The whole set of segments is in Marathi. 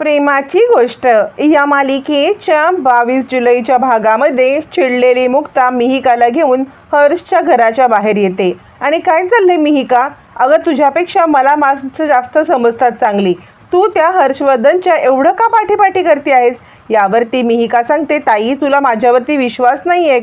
प्रेमाची गोष्ट. या मालिकेच्या बावीस जुलैच्या भागामध्ये चिडलेली मुक्ता मिहिकाला घेऊन हर्षच्या घराच्या बाहेर येते. आणि काय चाललंय मिहिका? अगं तुझ्यापेक्षा मला माणसं जास्त समजतात चांगली. तू त्या हर्षवर्धनच्या एवढं का पाठीपाठी करते आहेस? यावरती मिहिका सांगते ताई तुला माझ्यावरती विश्वास नाही आहे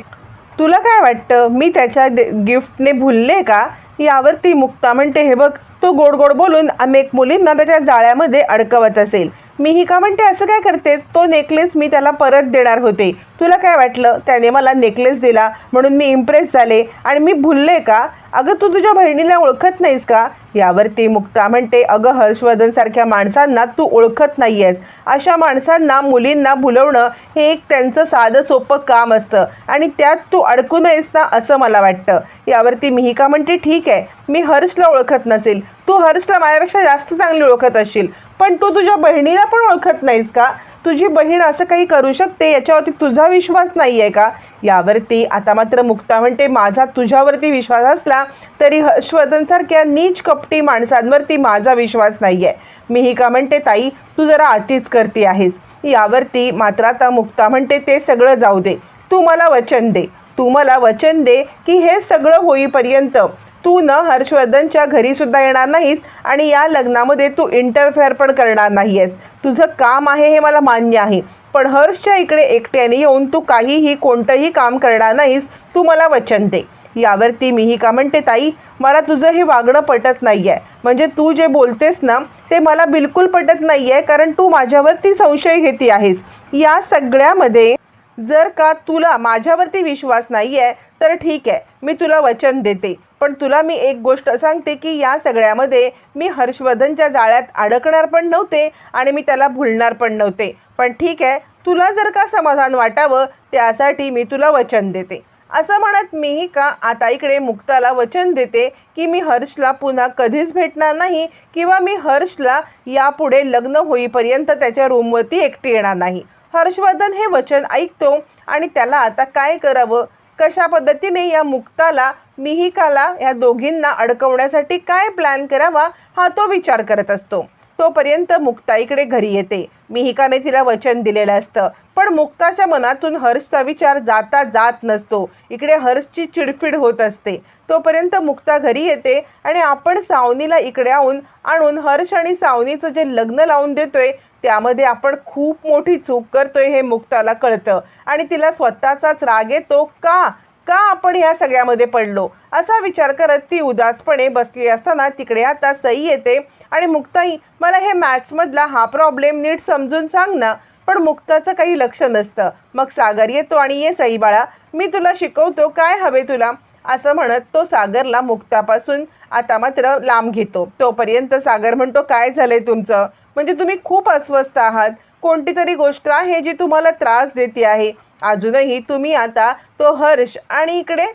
तुला काय वाटतं? मी त्याच्या दे- गिफ्टने भुलले का? यावरती मुक्ता म्हणते हे बघ तो गोड गोड बोलून अनेक मुलींना त्याच्या जाळ्यामध्ये अडकवत असेल. मी ही का म्हणते? असं काय करतेस? तो नेकलेस मी त्याला परत देणार होते. तुला काय वाटलं? त्याने मला नेकलेस दिला. म्हणून मी इम्प्रेस झाले. आणि मी भुलले का? अगं तू तुझ्या बहिणीला ओळखत नाहीस का? यावरती मुक्ता म्हणते अगं हर्षवर्धनसारख्या माणसांना तू ओळखत नाही आहेस अशा माणसांना मुलींना भुलवणं हे एक त्यांचं साधं सोपं काम असतं. आणि त्यात तू अडकू नयेस ना असं मला वाटतं. यावरती मिहिका म्हणते ठीक आहे. मी हर्षला ओळखत नसेल. तू हर्षला माझ्यापेक्षा जास्त चांगली ओळखत असशील. पण तू तुझ्या बहिणीला पण ओळखत नाहीस का? तुझी बहीण असं काही करू शकते? याच्यावरती तुझा विश्वास नाही आहे का? यावरती आता मात्र मुक्ता म्हणते माझा तुझ्यावरती विश्वास असला तरी हर्षवर्धनसारख्या नीच कपटी माणसांवरती माझा विश्वास नाही आहे मी ही का म्हणते ताई तू जरा अतिच करते आहेस. यावरती मात्र आता मुक्ता म्हणते ते सगळं जाऊ दे. तू मला वचन दे. तू मला वचन दे की हे सगळं होईपर्यंत तू न हर्षवर्धनच्या घरी सुद्धा येणार नाहीस आणि या लग्नामध्ये तू इंटरफेअर पण करणार नाही आहेस तुझं काम आहे हे मला मान्य आहे. पण हर्षच्या इकडे एकट्याने येऊन तू काहीही कोणतंही काम करणार नाहीस तू मला वचन दे. यावरती मीही का म्हणते ताई मला तुझं हे वागणं पटत नाही आहे म्हणजे तू जे बोलतेस ना ते मला बिलकुल पटत नाही आहे कारण तू माझ्यावरती संशय घेते आहेस. या सगळ्यामध्ये जर का तुला माझ्यावरती विश्वास नाही आहे तर ठीक आहे मी तुला वचन देते. पण तुला मी एक गोष्ट सांगते की या सगळ्यामध्ये मी हर्षवर्धनच्या जाळ्यात अडकणार पण नव्हते आणि मी त्याला भुलणार पण नव्हते. पण ठीक आहे तुला जर का समाधान वाटावं त्यासाठी मी तुला वचन देते. असं म्हणत मीही का आता इकडे मुक्ताला वचन देते की मी हर्षला पुन्हा कधीच भेटणार नाही किंवा मी हर्षला यापुढे लग्न होईपर्यंत त्याच्या रूमवरती एकटी येणार नाही. हर्षवर्धन हे वचन ऐकतो आणि त्याला आता काय करावं? कशा पद्धतीने या मुक्ताला मिहिकाला या दोघींना अडकवण्यासाठी काय प्लॅन करावा हा तो विचार करत असतो. तोपर्यंत मुक्ता इकडे घरी येते. मिहिकाने तिला वचन दिलेलं असतं. पण मुक्ताच्या मनातून हर्षचा विचार जाता जात नसतो. इकडे हर्षची चिडफिड होत असते. तोपर्यंत मुक्ता घरी येते आणि आपण सावनीला इकडे आणून आणून हर्ष आणि सावनीचं जे लग्न लावून देतोय त्यामध्ये आपण खूप मोठी चूक करतोय हे मुक्ताला कळतं. आणि तिला स्वतःचाच राग येतो का? का आपण ह्या सगळ्यामध्ये पडलो? असा विचार करत ती उदासपणे बसली असताना तिकडे आता सई येते आणि मुक्ताई मला हे मॅथ्समधला हा प्रॉब्लेम नीट समजून सांग ना. पण मुक्ताचं काही लक्ष नसतं. मग सागर येतो आणि ये सई बाळा मी तुला शिकवतो काय हवे तुला? असं म्हणत तो सागरला मुक्तापासून आता मात्र लांब घेतो. तोपर्यंत सागर म्हणतो काय झालंय तुमचं? म्हणजे तुम्ही खूप अस्वस्थ आहात. कोणती तरी गोष्ट आहे जी तुम्हाला त्रास देते आहे? अजूनही तुम्ही आता तो हर्ष आणि इकडे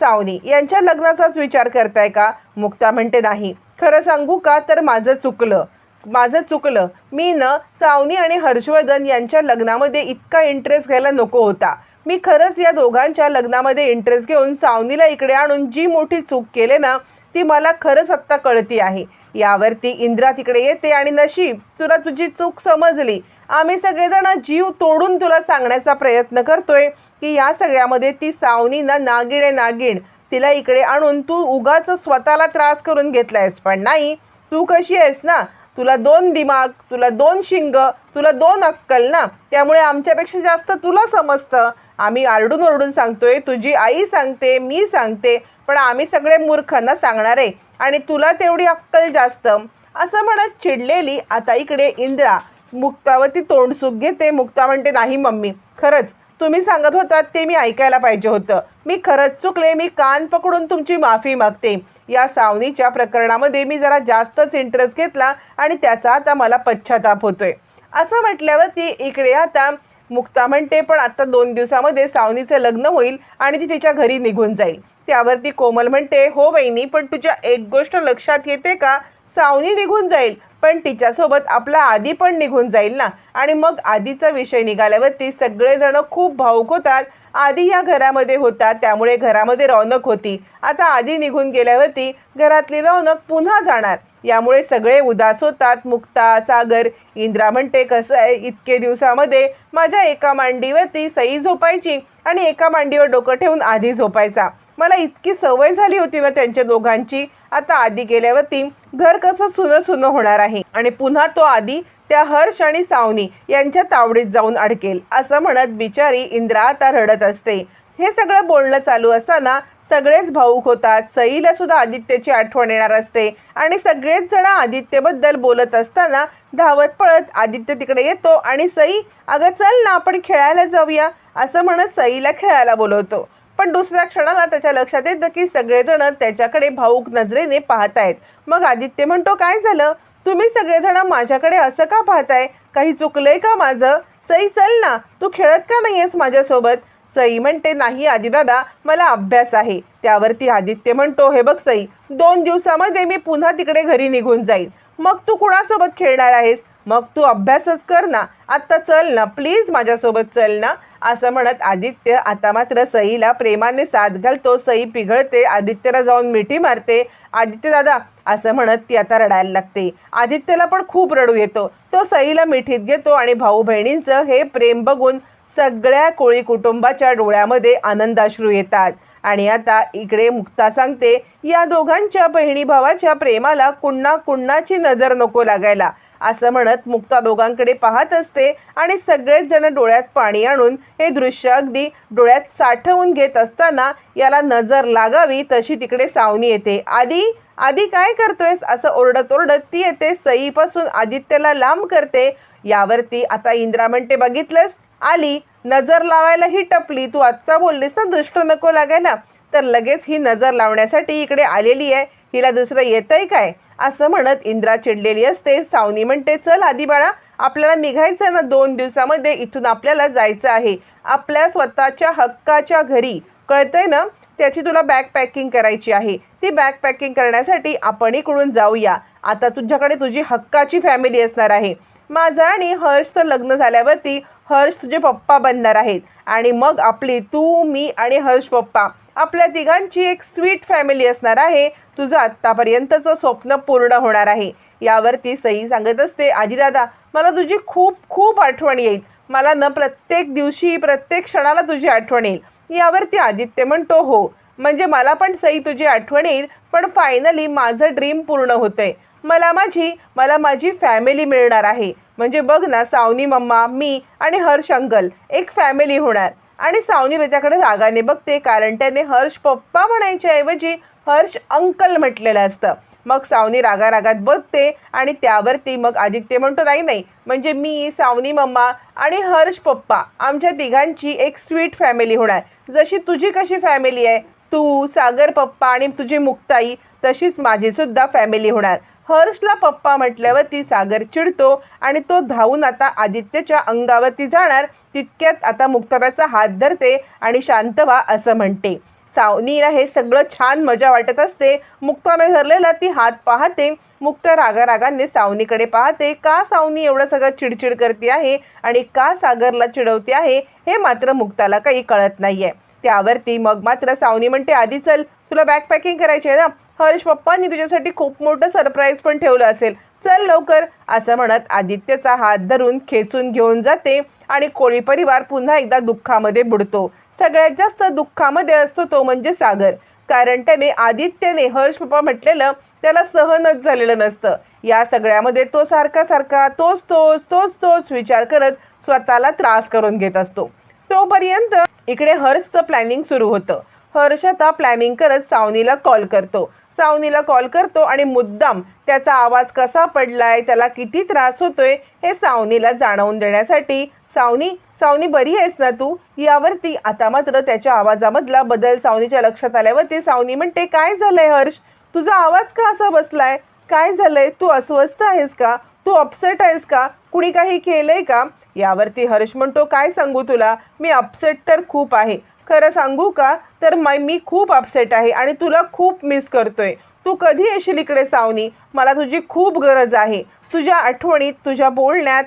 सावनी यांच्या लग्नाचाच विचार करताय का? मुक्ता म्हणते नाही. खरं सांगू का तर माझं चुकलं. माझं चुकलं. मी न सावनी आणि हर्षवर्धन यांच्या लग्नामध्ये इतका इंटरेस्ट घ्यायला नको होता. मी खरंच या दोघांच्या लग्नामध्ये इंटरेस्ट घेऊन सावनीला इकडे आणून जी मोठी चूक केले ना ती मला खरंच आत्ता कळती आहे. यावरती इंद्रा तिकडे येते आणि नशीब तुला तुझी चूक समजली. आम्ही सगळेजण जीव तोडून तुला सांगण्याचा प्रयत्न करतोय की या सगळ्यामध्ये ती सावनी ना नागिण आहे नागिण. तिला इकडे आणून तू उगाच स्वतःला त्रास करून घेतलायस. पण नाही तू कशी आहेस ना? तुला दोन दिमाग तुला दोन शिंग तुला दोन अक्कल ना? त्यामुळे आमच्यापेक्षा जास्त तुला समजतं. आम्ही आरडून ओरडून सांगतोय तुझी आई सांगते मी सांगते पण आम्ही सगळे मूर्खांना सांगणार आहे. आणि तुला तेवढी अक्कल जास्त. असं म्हणत चिडलेली आता इकडे इंद्रा. मुक्तावरती तोंडसुख घेते. मुक्ता म्हणते नाही मम्मी. खरंच तुम्ही सांगत होतात ते मी ऐकायला पाहिजे होतं. मी खरंच चुकले मी कान पकडून तुमची माफी मागते. या सावनीच्या प्रकरणामध्ये मी जरा जास्तच इंटरेस्ट घेतला आणि त्याचा आता मला पश्चाताप होतोय. असं म्हटल्यावरती इकडे आता मुक्ता म्हणते पण आता दोन दिवसामध्ये सावनीचं लग्न होईल आणि ती तिच्या घरी निघून जाईल. त्यावरती कोमल म्हणते हो वहिनी पण तुझ्या एक गोष्ट लक्षात येते का? सावनी निघून जाईल. पण तिच्यासोबत आपला आधी पण निघून जाईल ना? आणि मग आधीचा विषय निघाल्यावरती सगळेजण खूप भाऊक होतात. आधी या घरामध्ये होता त्यामुळे घरामध्ये रौनक होती. आता आधी निघून गेल्यावरती घरातली रौनक पुन्हा जाणार. यामुळे सगळे उदास होतात. मुक्ता सागर इंद्रा म्हणते कसं आहे? इतके दिवसामध्ये माझ्या एका मांडीवरती सई झोपायची आणि एका मांडीवर डोकं ठेवून आधी झोपायचा. मला इतकी सवय झाली होती ना त्यांच्या दोघांची. आता आधी गेल्यावरती घर कसं सुनं सुनं होणार आहे? आणि पुन्हा तो आधी त्या हर्ष आणि सावनी यांच्या तावडीत जाऊन अडकेल असं म्हणत बिचारी इंद्रा आता रडत असते. हे सगळं बोलणं चालू असताना सगळेच भाऊक होतात. सईला सुद्धा आदित्यची आठवण येणार असते. आणि सगळेच जण आदित्यबद्दल बोलत असताना धावत पळत आदित्य तिकडे येतो आणि सई अगं चल ना आपण खेळायला जाऊया असं म्हणत सईला खेळायला बोलवतो. पण दुसऱ्या क्षणाला त्याच्या लक्षात येतं की सगळेजण त्याच्याकडे भाऊक नजरेने पाहत आहेत मग आदित्य म्हणतो काय झालं? तुम्ही सगळेजण माझ्याकडे असं का पाहताय? काही चुकलंय का माझं? सई चल ना. तू खेळत का नाहीयेस माझ्यासोबत? सई म्हणते नाही आदिदादा मला अभ्यास आहे. त्यावरती आदित्य म्हणतो हे बघ सई दोन दिवसामध्ये मी पुन्हा तिकडे घरी निघून जाईन. मग तू कुणासोबत खेळणार आहेस? मग तू अभ्यासच कर ना. आत्ता चल ना प्लीज माझ्यासोबत चल ना. असं म्हणत आदित्य आता मात्र सईला प्रेमाने साथ घालतो सई पिघळते आदित्यला जाऊन मिठी मारते. आदित्य दादा असं म्हणत ती आता रडायला लागते. आदित्यला पण खूप रडू येतो. तो सईला मिठीत घेतो आणि भाऊ बहिणींचं हे प्रेम बघून सगळ्या कोळी कुटुंबाच्या डोळ्यामध्ये आनंदाश्रू येतात. आणि आता इकडे मुक्ता सांगते या दोघांच्या बहिणी भावाच्या प्रेमाला कुण्णा कुण्णाची नजर नको लागायला. असं म्हणत मुक्ता दोघांकडे पाहत असते आणि सगळेच जण डोळ्यात पाणी आणून हे दृश्य अगदी डोळ्यात साठवून घेत असताना याला नजर लागावी तशी तिकडे सावनी येते. आधी आधी काय करतोयस? असं ओरडत ओरडत ती येते. सईपासून आदित्यला लांब करते. यावरती आता इंद्रा म्हणते बघितलंस? आली. नजर लावायला ही टपली. तू आत्ता बोललीस ना दृष्ट नको लागायला. तर लगेच ही नजर लावण्यासाठी इकडे आलेली आहे. हिला दुसरं येतंय काय? असं म्हणत इंद्रा चिडलेली असते. सावनी म्हणते चल आधी बाळा आपल्याला निघायचं आहे ना दोन दिवसामध्ये इथून आपल्याला जायचं आहे. आपल्या स्वतःच्या हक्काच्या घरी. कळतंय ना? त्याची तुला बॅग पॅकिंग करायची आहे. ती बॅग पॅकिंग करण्यासाठी आपण इकडून जाऊया? आता तुझ्याकडे तुझी हक्काची फॅमिली असणार आहे. माझं आणि हर्षचं लग्न झाल्यावरती हर्ष तुझे पप्पा बनणार आहेत. आणि मग आपली तू मी आणि हर्ष पप्पा. आपल्या तिघांची एक स्वीट फॅमिली असणार आहे. तुझं आत्तापर्यंतचं स्वप्न पूर्ण होणार आहे. यावरती सई सांगत असते आजीदादा मला तुझी खूप खूप आठवण येईल. मला न प्रत्येक दिवशी प्रत्येक क्षणाला तुझी आठवण येईल. यावरती आदित्य म्हणतो हो म्हणजे मला पण सई तुझी आठवण येईल पण फायनली माझं ड्रीम पूर्ण होतंय. मला माझी मला माझी फॅमिली मिळणार आहे. म्हणजे बघ ना सावनी मम्मा मी आणि हर्ष अंकल एक फॅमिली होणार. आणि सावनी त्याच्याकडे रागाने बघते कारण त्याने हर्ष पप्पा म्हणायच्या ऐवजी हर्ष अंकल म्हटलेलं असतं. मग सावनी रागा रागात बघते आणि त्यावरती मग आदित्य म्हणतो नाही नाही म्हणजे मी सावनी मम्मा आणि हर्ष पप्पा आमच्या तिघांची एक स्वीट फॅमिली होणार. जशी तुझी कशी फॅमिली आहे? तू सागर पप्पा आणि तुझी मुक्ताई तशीच माझीसुद्धा फॅमिली होणार. हर्षला पप्पा म्हटल्यावरती सागर चिडतो आणि तो धावून आता आदित्यच्या अंगावरती जाणार. तितक्यात आता मुक्ताबाईचा हात धरते आणि शांत व्हा असं म्हणते. सावनीला हे सगळं छान मजा वाटत असते. मुक्ताने धरलेला ती हात पाहते. मुक्त रागारागाने सावनीकडे पाहते. का सावनी एवढं सगळं चिडचिड करते आहे आणि का सागरला चिडवते आहे हे मात्र मुक्ताला काही कळत नाहीये. त्यावरती मग मात्र सावनी म्हणते आधी चल तुला बॅग पॅकिंग करायची आहे ना? हर्ष पप्पांनी तुझ्यासाठी खूप मोठं सरप्राईज पण ठेवलं असेल. चल लवकर असं म्हणत आदित्यचा हात धरून खेचून घेऊन जाते आणि कोळी परिवार पुन्हा एकदा दुःखामध्ये बुडतो. सगळ्यात जास्त दुःखामध्ये असतो तो म्हणजे सागर. कारण त्याने आदित्यने हर्ष पप्पा म्हटलेलं त्याला सहनच झालेलं नसतं. या सगळ्यामध्ये तो सारखा सारखा तोच तोच तोच तोच विचार करत स्वतःला त्रास करून घेत असतो. तोपर्यंत इकडे हर्षचं प्लॅनिंग सुरू होतं. हर्ष आता प्लॅनिंग करत सावनीला कॉल करतो. सावनीला कॉल करतो आणि मुद्दाम त्याचा आवाज कसा पडलाय त्याला किती त्रास होतोय हे सावनीला जाणवून देण्यासाठी सावनी सावनी बरी आहेस ना तू? यावरती आता मात्र त्याच्या आवाजामधला बदल सावनीच्या लक्षात आल्यावरती सावनी म्हणते काय झालंय हर्ष? तुझा आवाज का असा बसलाय? काय झालंय? तू अस्वस्थ आहेस का? तू अपसेट आहेस का? कुणी काही केलंय का? यावरती हर्ष म्हणतो काय सांगू तुला? मी अपसेट तर खूप आहे. खरं सांगू का? तर मै मी खूप अपसेट आहे आणि तुला खूप मिस करतोय. तू कधी येशील इकडे सावनी? मला तुझी खूप गरज आहे. तुझ्या आठवणीत तुझ्या बोलण्यात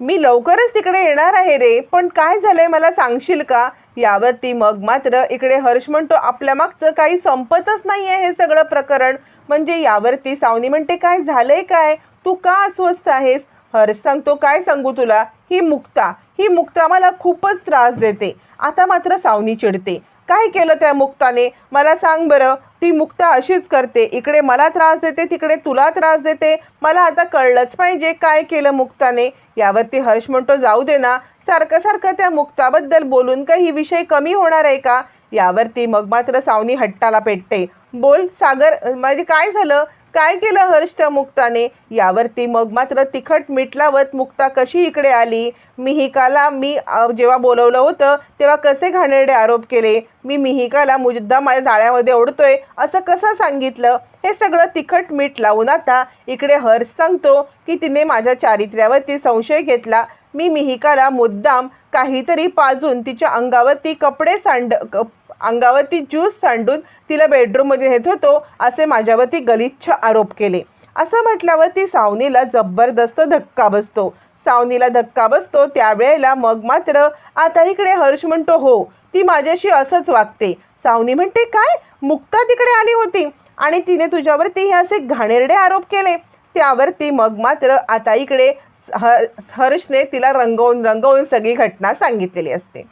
मी लवकरच तिकडे येणार आहे रे पण काय झालंय मला सांगशील का? यावरती मग मात्र इकडे हर्ष म्हणतो आपल्या मागचं काही संपतच नाही आहे हे सगळं प्रकरण. म्हणजे यावरती सावनी म्हणते काय झालंय काय? तू का अस्वस्थ आहेस? हर्ष सांगतो काय सांगू तुला? ही मुक्ता. ही मुक्ता मला खूपच त्रास देते. आता मात्र सावनी चिडते. काय केलं त्या मुक्ताने? मला सांग बरं ती मुक्ता अशीच करते. इकडे मला त्रास देते तिकडे तुला त्रास देते. मला आता कळलंच पाहिजे काय केलं मुक्ताने. यावरती हर्ष म्हणतो जाऊ दे ना. सारखं सारखं त्या मुक्ताबद्दल बोलून काही विषय कमी होणार आहे का? यावरती मग मात्र सावनी हट्टाला पेटते. बोल सागर म्हणजे काय झालं? काय केलं हर्ष त्या मुक्ताने? यावरती मग मात्र तिखट मीठ लावत मुक्ता कशी इकडे आली? मिहिकाला मी जेव्हा बोलवलं होतं तेव्हा कसे घाणेरडे आरोप केले? मी मिहिकाला मुद्दा माझ्या जाळ्यामध्ये ओढतोय असं कसं सांगितलं? हे सगळं तिखट मीठ लावून आता इकडे हर्ष सांगतो की तिने माझ्या चारित्र्यावरती संशय घेतला. मी मिहिकाला मुद्दाम काहीतरी पाजून तिच्या अंगावरती कपडे सांड क- अंगावरती ज्यूस सांडून तिला बेडरूममध्ये नेत होतो असे माझ्यावरती गलिच्छ आरोप केले. असं म्हटल्यावरती सावनीला जबरदस्त धक्का बसतो. सावनीला धक्का बसतो त्यावेळेला मग मात्र आता इकडे हर्ष म्हणतो हो ती माझ्याशी असंच वागते. सावनी म्हणते काय? मुक्ता तिकडे आली होती. आणि तिने तुझ्यावरती हे असे घाणेरडे आरोप केले. त्यावरती मग मात्र आता इकडे ह हर्षने तिला रंगवून रंगवून सगळी घटना सांगितलेली असते.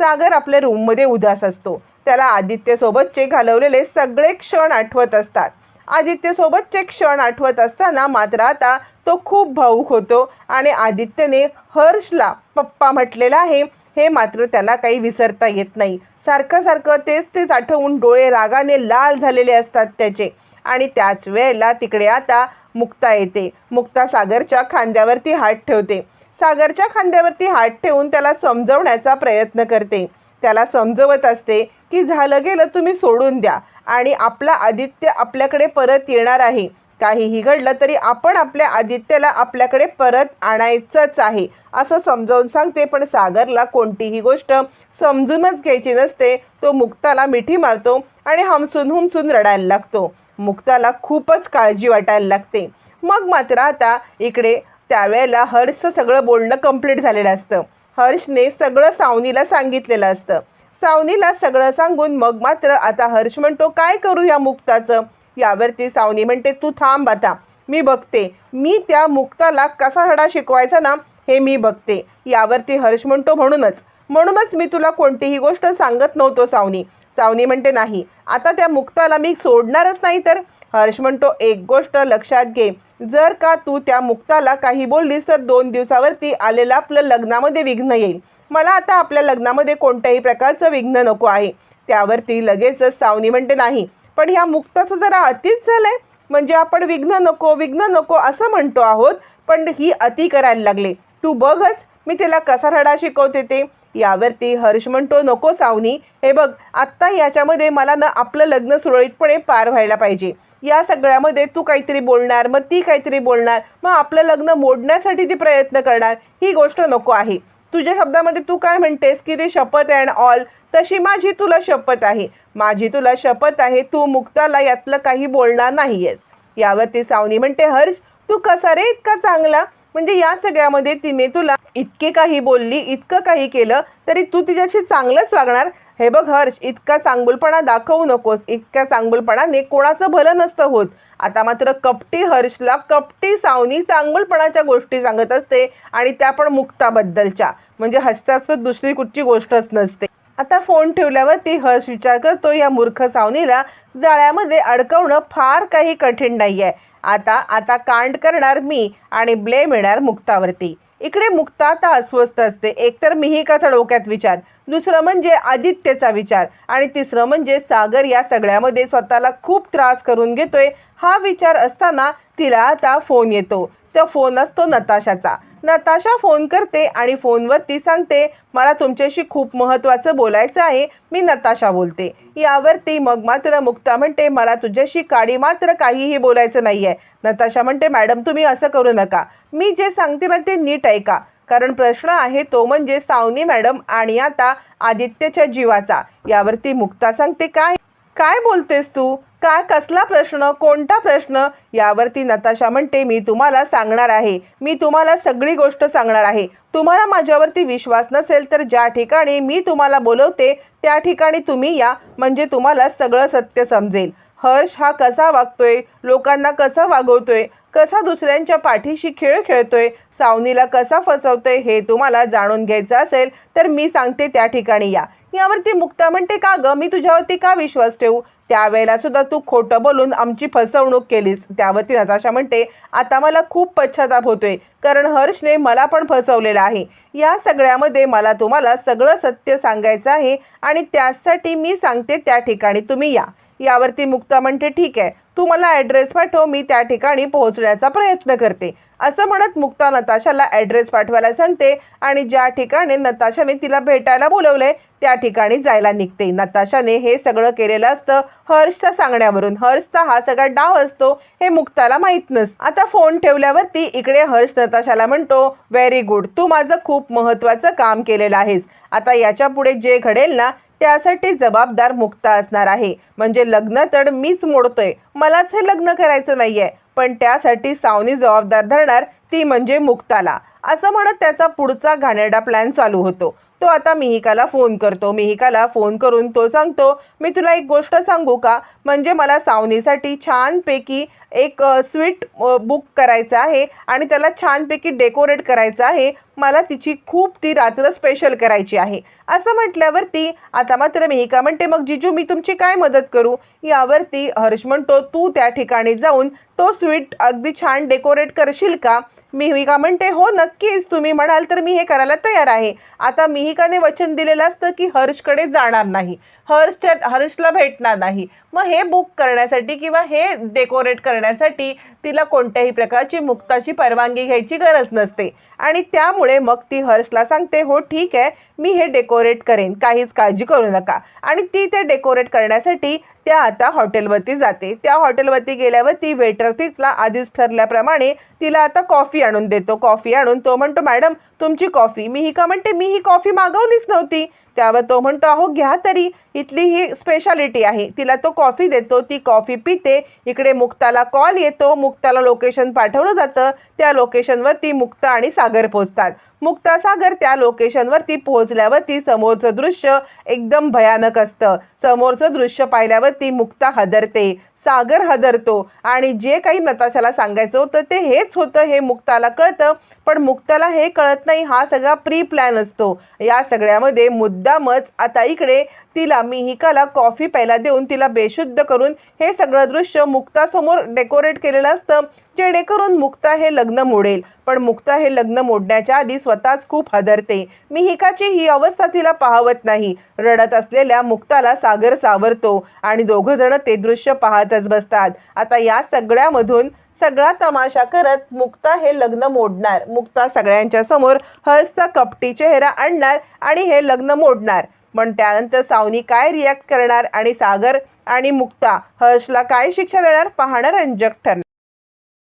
सागर आपल्या रूममध्ये उदास असतो. त्याला आदित्यसोबतचे घालवलेले सगळे क्षण आठवत असतात. आदित्यसोबतचे क्षण आठवत असताना मात्र आता तो खूप भाऊक होतो आणि आदित्यने हर्षला पप्पा म्हटलेला आहे हे मात्र त्याला काही विसरता येत नाही. सारखं सारखं तेच तेच आठवून डोळे रागाने लाल झालेले असतात त्याचे आणि त्याच वेळेला तिकडे आता मुक्ता येते. मुक्ता सागरच्या खांद्यावरती हात ठेवते. सागरच्या खांद्यावरती हात ठेवून त्याला समजवण्याचा प्रयत्न करते. त्याला समजवत असते की झालं गेलं तुम्ही सोडून द्या. आणि आपला आदित्य आपल्याकडे परत येणार आहे. काहीही घडलं तरी आपण आपल्या आदित्यला आपल्याकडे परत आणायचंच आहे. असं समजावून सांगते पण सागरला कोणतीही गोष्ट समजूनच घ्यायची नसते. तो मुक्ताला मिठी मारतो आणि हमसून हुमसून रडायला लागतो. मुक्ताला खूपच काळजी वाटायला लागते. मग मात्र आता इकडे त्यावेळेला हर्षचं सगळं बोलणं कंप्लीट झालेलं असतं. हर्षने सगळं सावनीला सांगितलेलं असतं. सावनीला सगळं सांगून मग मात्र आता हर्ष म्हणतो काय करू या मुक्ताचं? यावरती सावनी म्हणते तू थांब आता मी बघते. मी त्या मुक्ताला कसा धडा शिकवायचा ना हे मी बघते. यावरती हर्ष म्हणतो म्हणूनच म्हणूनच मी तुला कोणतीही गोष्ट सांगत नव्हतो सावनी. सावनी म्हणते नाही आता त्या मुक्ताला मी सोडणारच नाही तर? हर्ष म्हणतो एक गोष्ट लक्षात घे. जर का तू त्या मुक्ताला काही बोललीस तर दोन दिवसावरती आलेलं आपलं लग्नामध्ये विघ्न येईल. मला आता आपल्या लग्नामध्ये कोणत्याही प्रकारचं विघ्न नको आहे. त्यावरती लगेचच सावनी म्हणते नाही पण ह्या मुक्ताचं जरा अतिच झालंय. म्हणजे आपण विघ्न नको विघ्न नको असं म्हणतो आहोत पण ही अति करायला लागले. तू बघच मी तिला कसा रडा शिकवते ते. यावरती हर्ष म्हणतो नको सावनी. हे बघ आत्ता याच्यामध्ये मला ना आपलं लग्न सुरळीतपणे पार व्हायला पाहिजे. या सगळ्यामध्ये तू काहीतरी बोलणार मग ती काहीतरी बोलणार. मग आपलं लग्न मोडण्यासाठी ती प्रयत्न करणार. ही गोष्ट नको आहे. तुझ्या शब्दामध्ये तू काय म्हणतेस की ते शपथ अँड ऑल तशी माझी तुला शपथ आहे. माझी तुला शपथ आहे तू मुक्ताला यातलं काही बोलणार नाहीयेस. यावरती सावनी म्हणते हर्ष तू कसा रे इतका चांगला? म्हणजे या सगळ्यामध्ये तिने तुला इतके काही बोलली इतकं काही केलं तरी तू तिच्याशी चांगलंच वागणार. हे बघ हर्ष इतका चांगुलपणा दाखवू नकोस. इतक्या चांगुलपणाने कोणाचं भलं नसतं होत. आता मात्र कपटी हर्षला कपटी सावनी चांगुलपणाच्या गोष्टी सांगत असते आणि त्या पण मुक्ताबद्दलच्या. म्हणजे हस्यास्पद दुसरी कुठची गोष्टच नसते. आता फोन ठेवल्यावरती हर्ष विचार करतो या मूर्ख सावनीला जाळ्यामध्ये अडकवणं फार काही कठीण नाही आहे आता आता कांड करणार मी आणि ब्लेम येणार मुक्तावरती. इकडे मुक्ता आता अस्वस्थ असते. एकतर कसा डोक्यात विचार. दुसरं म्हणजे आदित्यचा विचार. आणि तिसरं म्हणजे सागर या सगळ्यामध्ये स्वतःला खूप त्रास करून घेतोय. हा विचार असताना तिला आता फोन येतो. तो फोन असतो नताशाचा. नताशा फोन करते आणि फोनवरती सांगते मला तुमच्याशी खूप महत्त्वाचं बोलायचं आहे. मी नताशा बोलते. यावरती मग मात्र मुक्ता म्हणते मला तुझ्याशी काडी मात्र काहीही बोलायचं नाही आहे नताशा म्हणते मॅडम तुम्ही असं करू नका. मी जे सांगते ना ते नीट ऐका. कारण प्रश्न आहे तो म्हणजे सावनी मॅडम आणि आता आदित्यच्या जीवाचा. यावरती मुक्ता सांगते काय? काय बोलतेस तू? का कसला प्रश्न? कोणता प्रश्न? यावरती नताशा म्हणते मी तुम्हाला सांगणार आहे. मी तुम्हाला सगळी गोष्ट सांगणार आहे. तुम्हाला माझ्यावरती विश्वास नसेल तर ज्या ठिकाणी मी तुम्हाला बोलवते त्या ठिकाणी तुम्ही या. म्हणजे तुम्हाला सगळं सत्य समजेल. हर्ष हा कसा वागतोय? लोकांना कसा वागवतोय? कसा दुसऱ्यांच्या पाठीशी खेळ खेळतोय सावनीला कसा फसवतोय हे तुम्हाला जाणून घ्यायचं असेल तर मी सांगते त्या ठिकाणी या. यावरती मुक्ता म्हणते का ग? मी तुझ्यावरती का विश्वास ठेवू? त्यावेळेला सुद्धा तू खोटं बोलून आमची फसवणूक केलीस. त्यावरती नताशा म्हणते आता मला खूप पश्चाताप होतोय कारण हर्षने मला पण फसवलेलं आहे. या सगळ्यामध्ये मला तुम्हाला सगळं सत्य सांगायचं आहे आणि त्यासाठी मी सांगते त्या ठिकाणी तुम्ही या. यावरती मुक्ता म्हणते ठीक आहे तू मला ॲड्रेस पाठव मी त्या ठिकाणी पोहोचण्याचा प्रयत्न करते. असं म्हणत मुक्ता नताशाला ॲड्रेस पाठवायला सांगते आणि ज्या ठिकाणी नताशाने तिला भेटायला बोलवलंय त्या ठिकाणी जायला निघते. नताशाने हे सगळं केलेलं असतं हर्षच्या सांगण्यावरून. हर्षचा हा सगळा डाव असतो हे मुक्ताला माहीत नस आता फोन ठेवल्यावरती इकडे हर्ष नताशाला म्हणतो व्हेरी गुड तू माझं खूप महत्त्वाचं काम केलेलं आहेस. आता याच्यापुढे जे घडेल ना त्यासाठी जबाबदार मुक्ता असणार आहे. म्हणजे लग्न तर मीच मोडतोय. मलाच हे लग्न करायचं नाहीये. पण त्यासाठी सावनी जबाबदार धरणार ती म्हणजे मुक्ताला. असं म्हणत त्याचा पुढचा घाणेरडा प्लॅन चालू होतो. तो आता मिहिकाला फोन करतो. मिहिकाला फोन करून तो सांगतो मी तुला एक गोष्ट सांगू का? म्हणजे मला सावनीसाठी छानपैकी एक स्वीट बुक करायचं आहे आणि त्याला छानपैकी डेकोरेट करायचं आहे. मला तिची खूप ती रात्र स्पेशल करायची आहे. असं म्हटल्यावरती आता मात्र मिहिका म्हणते मग जिजू मी तुमची काय मदत करू? यावरती हर्ष म्हणतो तू त्या ठिकाणी जाऊन तो स्वीट अगदी छान डेकोरेट करशील का? मिहिका म्हणते हो नक्कीच. तुम्ही म्हणाल तर मी हे करायला तयार आहे. आता मिहिकाने वचन दिलेलं असतं की हर्षकडे जाणार नाही. हर्षच्या हर्षला भेटणार नाही. मग हे बुक करण्यासाठी किंवा हे डेकोरेट करण्यासाठी तिला कोणत्याही प्रकारची मुक्ताची परवानगी घ्यायची गरज नसते. आणि त्यामुळे मग ती हर्षला सांगते हो ठीक आहे. मी हे डेकोरेट करेन काहीच काळजी करू नका. आणि ती ते डेकोरेट करण्यासाठी त्या आता हॉटेलवरती जाते. त्या हॉटेलवरती गेल्यावर ती वेटर तिथला आधीच ठरल्याप्रमाणे तिला आता कॉफी आणून देतो. कॉफी आणून तो म्हणतो मॅडम तुमची कॉफी मी ही का म्हणते? मी ही कॉफी मागवलीच नव्हती. त्यावर तो म्हणतो अहो घ्या तरी. इथली ही स्पेशालिटी आहे. तिला तो कॉफी देतो. ती कॉफी पिते. इकडे मुक्ताला कॉल येतो. मुक्ताला लोकेशन पाठवलं जातं. त्या लोकेशनवरती मुक्ता आणि सागर पोचतात मुक्ता सागर त्या लोकेशनवरती पोहोचल्यावरती समोरचं दृश्य एकदम भयानक असतं. समोरचं दृश्य पाहिल्यावरती मुक्ता हदरते. सागर हदरतो. आणि जे काही नताशाला सांगायचं होतं ते हेच होतं हे मुक्ताला कळतं. पण मुक्ताला हे कळत नाही हा सगळा प्री प्लॅन असतो. या सगळ्यामध्ये मुद्दामच आता इकडे तिला मिहिकाला कॉफी प्यायला देऊन तिला बेशुद्ध करून हे सगळं दृश्य मुक्तासमोर डेकोरेट केलेलं असतं जेणेकरून मुक्ता हे लग्न मोडेल. पण मुक्ता हे लग्न मोडण्याच्या आधी स्वतःच खूप हदरते. मिहिकाची ही अवस्था तिला पाहवत नाही. रडत असलेल्या मुक्ताला सागर सावरतो आणि दोघं जण ते दृश्य पाहतच बसतात. आता या सगळ्यामधून सगळा तमाशा करत मुक्ता हे लग्न मोडणार. मुक्ता सगळ्यांच्या समोर हर्षचा कपटी चेहरा आणणार आणि हे लग्न मोडणार. पण त्यानंतर सावनी काय रिॲक्ट करणार आणि सागर आणि मुक्ता हर्षला काय शिक्षा देणार? पाहणं रंजक ठरणार.